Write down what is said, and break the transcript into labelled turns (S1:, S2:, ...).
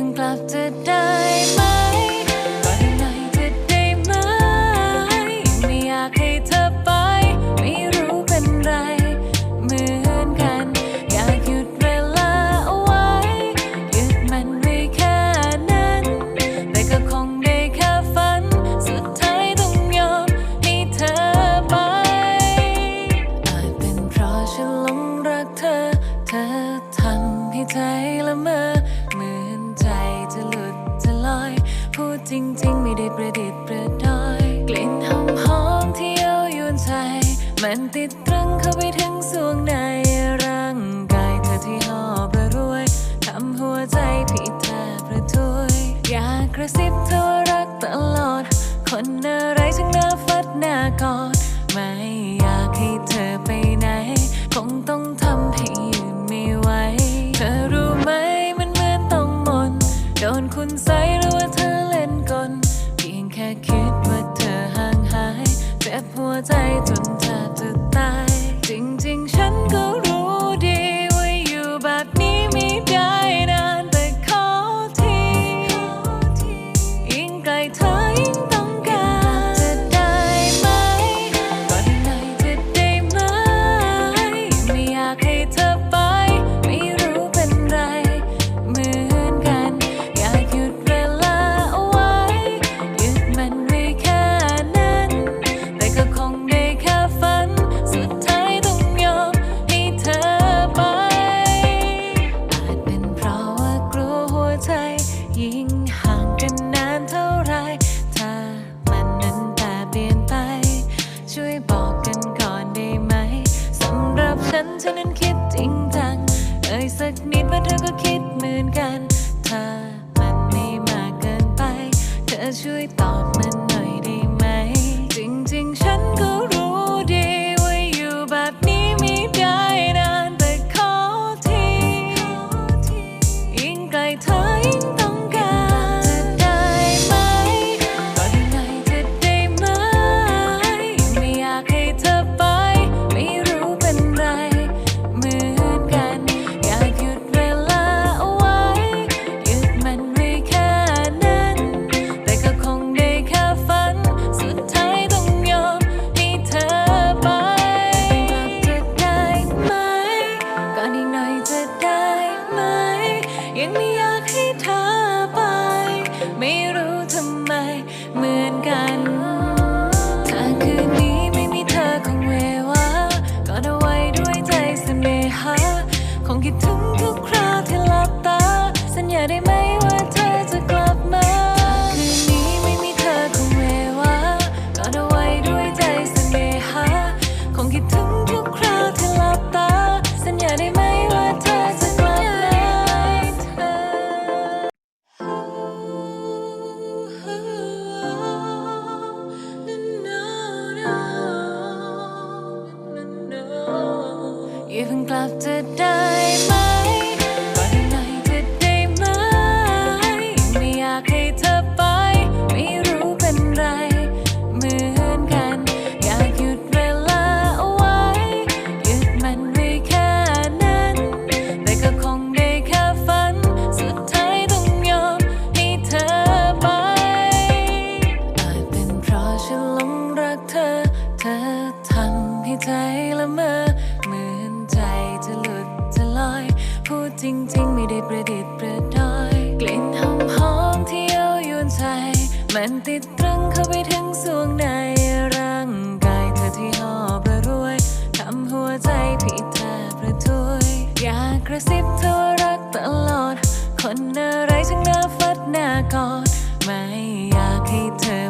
S1: พิ่กลับจะได้ไหมก่อนหน่อยจะได้ไหม ไม่อยากให้เธอไป ไม่รู้เป็นไร เหมือนกัน อยากหยุดเวลาเอาไว้ หยุดมันไว้แค่นั้น แต่ก็คงได้แค่ฝัน สุดท้ายต้องยอมให้เธอไป อาจเป็นเพราะฉันหลงรักเธอ เธอทำให้ใจละเมอ จริงๆ ไม่ได้ประดิษฐ์ประดอยกลิ่นหอมหอมที่เย้ายวนใจ มันติดตรึงเข้าไปถึงสวงในร่างกายเธอที่หอบระรวยทำหัวใจพี่แทบประทุยอยากกระซิบเธอรักตลอด คนอะไรช่างน่าฟัดน่ากอดไม่อยากให้เธอ 破在盾牌 ช่วยตอบมัน yarimai จริงๆ ไม่ได้ประดิษฐ์ประดอย กลิ่นหอมหอมที่เย้ายวนใจ มันติดตรึงเข้าไปถึงสวงในร่างกายเธอที่หอบระรวยทำหัวใจพี่แทบประทุยอยากกระซิบเธอรักตลอด คนอะไรช่างน่าฟัดน่ากอดไม่อยากให้เธอ